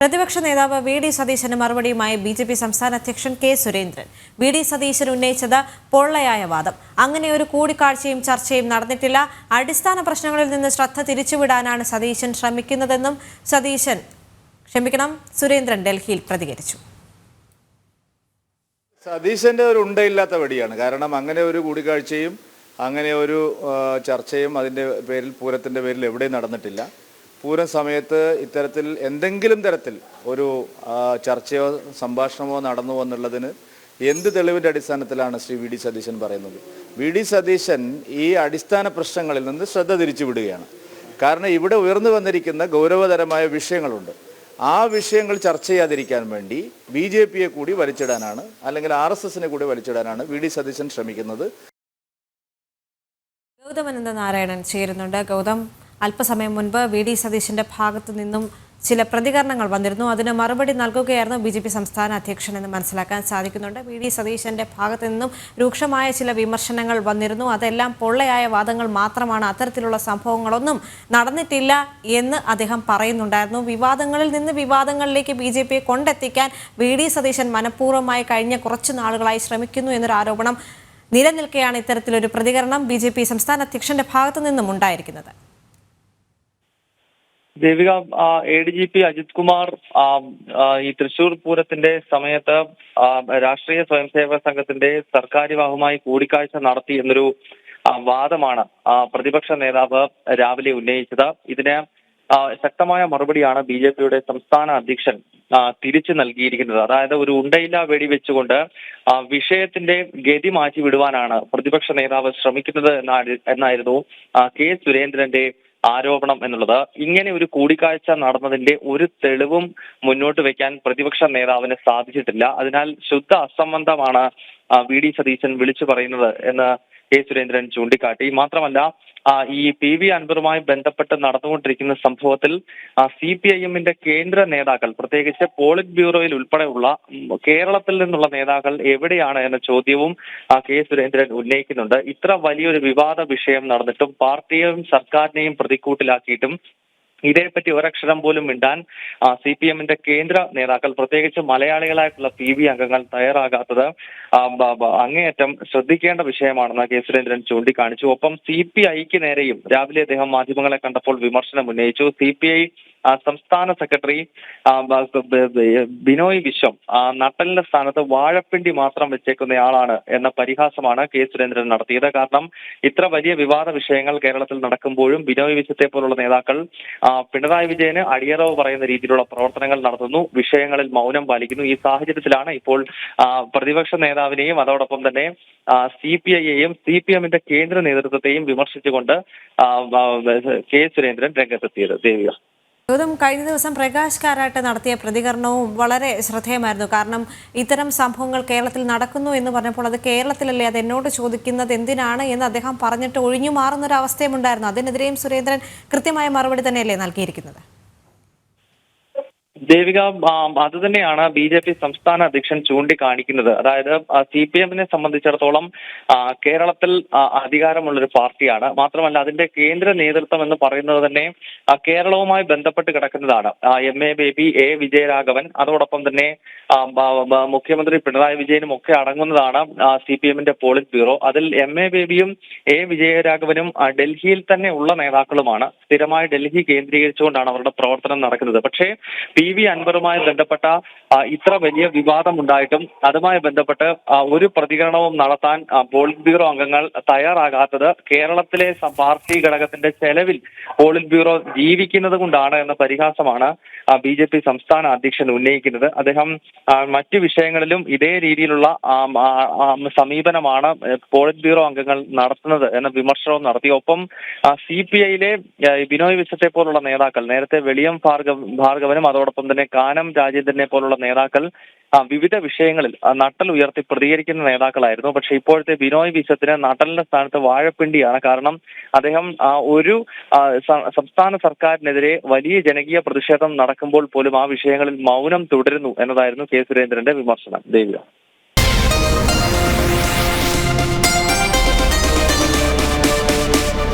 പ്രതിപക്ഷ നേതാവ് V D സതീശന് മറുപടിയുമായി ബി ജെ പി സംസ്ഥാന അധ്യക്ഷൻ K Surendran. V D Satheesan ഉന്നയിച്ചത് പൊള്ളയായ വാദം. അങ്ങനെ ഒരു കൂടിക്കാഴ്ചയും ചർച്ചയും നടന്നിട്ടില്ല. അടിസ്ഥാന പ്രശ്നങ്ങളിൽ നിന്ന് ശ്രദ്ധ തിരിച്ചുവിടാനാണ് സതീശൻ ശ്രമിക്കുന്നതെന്നും സതീശൻ ക്ഷമിക്കണം സുരേന്ദ്രൻ ഡൽഹിയിൽ പ്രതികരിച്ചു. സതീശന്റെ ഒരു ഉണ്ടയില്ലാത്ത വെടിയാണ്. കാരണം അങ്ങനെ ഒരു കൂടിക്കാഴ്ചയും അങ്ങനെ ഒരു ചർച്ചയും അതിന്റെ പേരിൽ പൂരത്തിന്റെ പേരിൽ എവിടെയും നടന്നിട്ടില്ല. പൂരം സമയത്ത് ഇത്തരത്തിൽ എന്തെങ്കിലും തരത്തിൽ ഒരു ചർച്ചയോ സംഭാഷണമോ നടന്നു എന്നുള്ളതിന് എന്ത് തെളിവിന്റെ അടിസ്ഥാനത്തിലാണ് ശ്രീ വി ഡി സതീശൻ പറയുന്നത്? വി ഡി സതീശൻ ഈ അടിസ്ഥാന പ്രശ്നങ്ങളിൽ നിന്ന് ശ്രദ്ധ തിരിച്ചു വിടുകയാണ്. കാരണം ഇവിടെ ഉയർന്നു വന്നിരിക്കുന്ന ഗൗരവതരമായ വിഷയങ്ങളുണ്ട്. ആ വിഷയങ്ങൾ ചർച്ച ചെയ്യാതിരിക്കാൻ വേണ്ടി ബി ജെ പിയെ കൂടി വലിച്ചിടാനാണ് അല്ലെങ്കിൽ ആർ എസ് എസിനെ കൂടി വലിച്ചിടാനാണ് വി ഡി സതീശൻ ശ്രമിക്കുന്നത്. ഗൗതമനന്ദ നാരായണൻ ചേരുന്നുണ്ട്. ഗൗതം അല്പസമയം മുൻപ് വി ഡി സതീശന്റെ ഭാഗത്തു നിന്നും ചില പ്രതികരണങ്ങൾ വന്നിരുന്നു. അതിന് മറുപടി നൽകുകയായിരുന്നു ബി ജെ പി സംസ്ഥാന അധ്യക്ഷൻ എന്ന് മനസ്സിലാക്കാൻ സാധിക്കുന്നുണ്ട്. വി ഡി സതീശന്റെ ഭാഗത്തു നിന്നും രൂക്ഷമായ ചില വിമർശനങ്ങൾ വന്നിരുന്നു. അതെല്ലാം പൊള്ളയായ വാദങ്ങൾ മാത്രമാണ് അത്തരത്തിലുള്ള സംഭവങ്ങളൊന്നും നടന്നിട്ടില്ല എന്ന് അദ്ദേഹം പറയുന്നുണ്ടായിരുന്നു. വിവാദങ്ങളിൽ നിന്ന് വിവാദങ്ങളിലേക്ക് ബി ജെ പിയെ കൊണ്ടെത്തിക്കാൻ വി ഡി സതീശൻ മനഃപൂർവമായി കഴിഞ്ഞ കുറച്ചു നാളുകളായി ശ്രമിക്കുന്നു എന്നൊരു ആരോപണം നിലനിൽക്കെയാണ് ഇത്തരത്തിലൊരു പ്രതികരണം ബി ജെ പി സംസ്ഥാന അധ്യക്ഷന്റെ ഭാഗത്തു നിന്നും ഉണ്ടായിരിക്കുന്നത്. Devika A D G P Ajith Kumar ഈ തൃശൂർ പൂരത്തിന്റെ സമയത്ത് രാഷ്ട്രീയ സ്വയംസേവക സംഘത്തിന്റെ സർക്കാരിവാഹുമായി കൂടിക്കാഴ്ച നടത്തി എന്നൊരു വാദമാണ് പ്രതിപക്ഷ നേതാവ് രാവിലെ ഉന്നയിച്ചത്. ഇതിന് ശക്തമായ മറുപടിയാണ് ബി ജെ പിയുടെ സംസ്ഥാന അധ്യക്ഷൻ തിരിച്ചു നൽകിയിരിക്കുന്നത്. അതായത് ഒരു ഉണ്ടയില്ല വെടിവെച്ചുകൊണ്ട് വിഷയത്തിന്റെ ഗതി മാറ്റി വിടുവാനാണ് പ്രതിപക്ഷ നേതാവ് ശ്രമിക്കുന്നത് എന്നാ- എന്നായിരുന്നു കെ സുരേന്ദ്രന്റെ ആരോപണം എന്നുള്ളത് ഇങ്ങനെ ഒരു കൂടിക്കാഴ്ച നടന്നതിന്റെ ഒരു തെളിവും മുന്നോട്ട് വെക്കാൻ പ്രതിപക്ഷ നേതാവിന് സാധിച്ചിട്ടില്ല. അതിനാൽ ശുദ്ധ അസംബന്ധമാണ് വി. ഡി. സതീശൻ വിളിച്ചു പറയുന്നത് എന്ന് കെ സുരേന്ദ്രൻ ചൂണ്ടിക്കാട്ടി. മാത്രമല്ല ഈ പി വി അൻവറുമായി ബന്ധപ്പെട്ട് നടന്നുകൊണ്ടിരിക്കുന്ന സംഭവത്തിൽ സി പി ഐ എമ്മിന്റെ കേന്ദ്ര നേതാക്കൾ പ്രത്യേകിച്ച് പോളിറ്റ് ബ്യൂറോയിൽ ഉൾപ്പെടെയുള്ള കേരളത്തിൽ നിന്നുള്ള നേതാക്കൾ എവിടെയാണ് എന്ന ചോദ്യവും കെ സുരേന്ദ്രൻ ഉന്നയിക്കുന്നുണ്ട്. ഇത്ര വലിയൊരു വിവാദ വിഷയം നടന്നിട്ടും പാർട്ടിയെയും സർക്കാരിനെയും പ്രതിക്കൂട്ടിലാക്കിയിട്ടും ഇതേപ്പറ്റി ഒരക്ഷരം പോലും മിണ്ടാൻ സി പി എമ്മിന്റെ കേന്ദ്ര നേതാക്കൾ പ്രത്യേകിച്ച് മലയാളികളായിട്ടുള്ള പി ബി അംഗങ്ങൾ തയ്യാറാകാത്തത് അങ്ങേയറ്റം ശ്രദ്ധിക്കേണ്ട വിഷയമാണെന്ന് കെ സുരേന്ദ്രൻ ചൂണ്ടിക്കാണിച്ചു. ഒപ്പം സി പി ഐക്ക് നേരെയും രാവിലെ അദ്ദേഹം മാധ്യമങ്ങളെ കണ്ടപ്പോൾ വിമർശനം ഉന്നയിച്ചു സി പി ഐ സംസ്ഥാന സെക്രട്ടറി ബിനോയ് വിശ്വം നട്ടലിന്റെ സ്ഥാനത്ത് വാഴപ്പിണ്ടി മാത്രം വെച്ചേക്കുന്നയാളാണ് എന്ന പരിഹാസമാണ് കെ. സുരേന്ദ്രൻ നടത്തിയത്. കാരണം ഇത്ര വലിയ വിവാദ വിഷയങ്ങൾ കേരളത്തിൽ നടക്കുമ്പോഴും ബിനോയ് വിശ്വത്തെ പോലുള്ള നേതാക്കൾ പിണറായി വിജയന് അടിയറവ് പറയുന്ന രീതിയിലുള്ള പ്രവർത്തനങ്ങൾ നടത്തുന്നു വിഷയങ്ങളിൽ മൗനം പാലിക്കുന്നു. ഈ സാഹചര്യത്തിലാണ് ഇപ്പോൾ പ്രതിപക്ഷ നേതാവിനെയും അതോടൊപ്പം തന്നെ സി പി ഐയെയും സി പി എമ്മിന്റെ കേന്ദ്ര നേതൃത്വത്തെയും വിമർശിച്ചുകൊണ്ട് കെ. സുരേന്ദ്രൻ രംഗത്തെത്തിയത്. ദേവിക. ഗൗതം കഴിഞ്ഞ ദിവസം പ്രകാശ് കാരാട്ട് നടത്തിയ പ്രതികരണവും വളരെ ശ്രദ്ധേയമായിരുന്നു. കാരണം ഇത്തരം സംഭവങ്ങൾ കേരളത്തിൽ നടക്കുന്നു എന്ന് പറഞ്ഞപ്പോൾ അത് കേരളത്തിലല്ലേ അത് എന്നോട് ചോദിക്കുന്നത് എന്തിനാണ് എന്ന് അദ്ദേഹം പറഞ്ഞിട്ട് ഒഴിഞ്ഞു മാറുന്ന ഒരു അവസ്ഥയും ഉണ്ടായിരുന്നു അതിനെതിരെയും സുരേന്ദ്രൻ കൃത്യമായ മറുപടി തന്നെയല്ലേ നൽകിയിരിക്കുന്നത്? ദേവിക അത് തന്നെയാണ് ബി ജെ പി സംസ്ഥാന അധ്യക്ഷൻ ചൂണ്ടിക്കാണിക്കുന്നത്. അതായത് സി പി എമ്മിനെ സംബന്ധിച്ചിടത്തോളം കേരളത്തിൽ അധികാരമുള്ളൊരു പാർട്ടിയാണ്. മാത്രമല്ല അതിന്റെ കേന്ദ്ര നേതൃത്വം എന്ന് പറയുന്നത് തന്നെ കേരളവുമായി ബന്ധപ്പെട്ട് കിടക്കുന്നതാണ്. M A Baby A Vijayaraghavan അതോടൊപ്പം തന്നെ മുഖ്യമന്ത്രി പിണറായി വിജയനും ഒക്കെ അടങ്ങുന്നതാണ് സി പി എമ്മിന്റെ പോളിറ്റ് ബ്യൂറോ. അതിൽ എം എ ബേബിയും എ വിജയരാഘവനും ഡൽഹിയിൽ തന്നെ ഉള്ള നേതാക്കളുമാണ്. സ്ഥിരമായി ഡൽഹി കേന്ദ്രീകരിച്ചുകൊണ്ടാണ് അവരുടെ പ്രവർത്തനം നടക്കുന്നത്. പക്ഷേ പി വി അൻവറുമായി ബന്ധപ്പെട്ട ഇത്ര വലിയ വിവാദം ഉണ്ടായിട്ടും അതുമായി ബന്ധപ്പെട്ട് ഒരു പ്രതികരണവും നടത്താൻ പോളിറ്റ് ബ്യൂറോ അംഗങ്ങൾ തയ്യാറാകാത്തത് കേരളത്തിലെ പാർട്ടി ഘടകത്തിന്റെ ചെലവിൽ പോളിറ്റ് ബ്യൂറോ ജീവിക്കുന്നത് കൊണ്ടാണ് എന്ന പരിഹാസമാണ് ബി ജെ പി സംസ്ഥാന അധ്യക്ഷൻ ഉന്നയിക്കുന്നത്. അദ്ദേഹം മറ്റു വിഷയങ്ങളിലും ഇതേ രീതിയിലുള്ള സമീപനമാണ് പോളിറ്റ് ബ്യൂറോ അംഗങ്ങൾ നടത്തുന്നത് എന്ന വിമർശനവും നടത്തി. ഒപ്പം സി പി ഐയിലെ ബിനോയ് വിശ്വത്തെ പോലുള്ള നേതാക്കൾ നേരത്തെ വെളിയം ഭാർഗവ് ഭാർഗവനും അതോടൊപ്പം തന്നെ കാനം രാജേന്ദ്രനെ പോലുള്ള നേതാക്കൾ വിവിധ വിഷയങ്ങളിൽ നട്ടൽ ഉയർത്തി പ്രതികരിക്കുന്ന നേതാക്കളായിരുന്നു. പക്ഷെ ഇപ്പോഴത്തെ ബിനോയ് വിശ്വത്തിന് നട്ടലിന്റെ സ്ഥാനത്ത് വാഴപ്പിണ്ടിയാണ്. കാരണം അദ്ദേഹം ഒരു സംസ്ഥാന സർക്കാരിനെതിരെ വലിയ ജനകീയ പ്രതിഷേധം നടക്കുമ്പോൾ പോലും ആ വിഷയങ്ങളിൽ മൗനം തുടരുന്നു എന്നതായിരുന്നു കെ സുരേന്ദ്രന്റെ വിമർശനം. ദേവിക.